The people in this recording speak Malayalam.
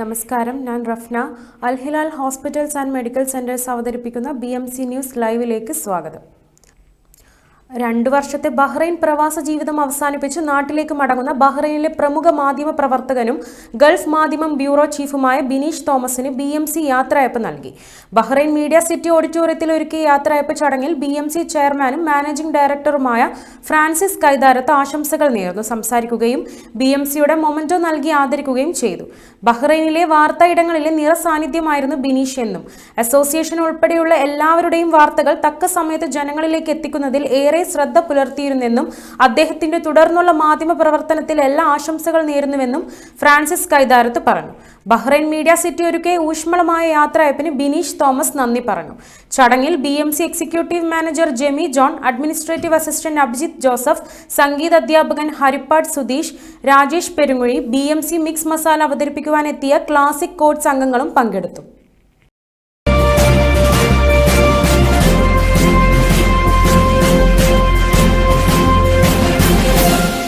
നമസ്കാരം. ഞാൻ Rafna. Alhilal hospitals and medical centres അവതരിപ്പിക്കുന്ന ബി എം സി ന്യൂസ് ലൈവിലേക്ക് സ്വാഗതം. രണ്ടു വർഷത്തെ ബഹ്റൈൻ പ്രവാസ ജീവിതം അവസാനിപ്പിച്ച് നാട്ടിലേക്ക് മടങ്ങുന്ന ബഹ്റൈനിലെ പ്രമുഖ മാധ്യമ പ്രവർത്തകനും ഗൾഫ് മാധ്യമം ബ്യൂറോ ചീഫുമായ ബിനീഷ് തോമസിന് ബി എം സി യാത്രയപ്പ് നൽകി. ബഹ്റൈൻ മീഡിയ സിറ്റി ഓഡിറ്റോറിയത്തിൽ ഒരുക്കിയ യാത്രയപ്പ് ചടങ്ങിൽ ബി എം സി ചെയർമാനും മാനേജിംഗ് ഡയറക്ടറുമായ ഫ്രാൻസിസ് കൈതാരത്ത് ആശംസകൾ നേർന്നു. സംസാരിക്കുകയും ബി എം സിയുടെ മൊമെന്റോ നൽകി ആദരിക്കുകയും ചെയ്തു. ബഹ്റൈനിലെ വാർത്താ ഇടങ്ങളിലെ നിറസാന്നിധ്യമായിരുന്നു ബിനീഷ് എന്നും. അസോസിയേഷൻ ഉൾപ്പെടെയുള്ള എല്ലാവരുടെയും വാർത്തകൾ തക്ക സമയത്ത് ജനങ്ങളിലേക്ക് എത്തിക്കുന്നതിൽ ഏറെ ശ്രദ്ധ പുലർത്തിയിരുന്നെന്നും അദ്ദേഹത്തിന്റെ തുടർന്നുള്ള മാധ്യമ പ്രവർത്തനത്തിൽ എല്ലാ ആശംസകൾ നേരുന്നുവെന്നും ഫ്രാൻസിസ് കൈതാരത്ത് പറഞ്ഞു. ബഹ്റൈൻ മീഡിയ സിറ്റി ഒരുക്കിയ ഊഷ്മളമായ യാത്രയപ്പിന് ബിനീഷ് തോമസ് നന്ദി പറഞ്ഞു. ചടങ്ങിൽ B M C executive manager Jemy John administrative assistant Abhijith Joseph സംഗീത അധ്യാപകൻ Harippad Sudheesh Rajesh Perunguzhi B M C mix masala അവതരിപ്പിക്കുവാനെത്തിയ classic chords അംഗങ്ങളും പങ്കെടുത്തു.